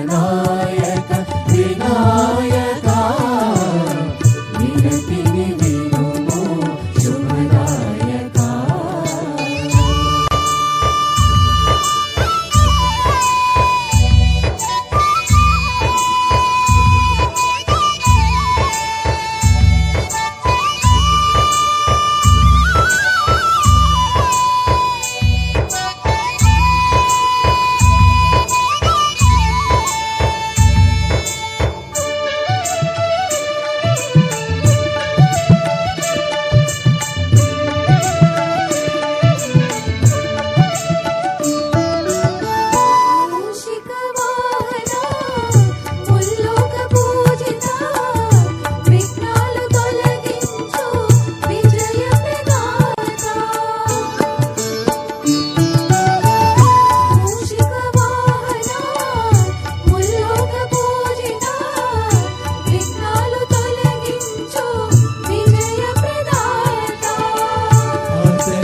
Vinayaka Vinayaka వినతిని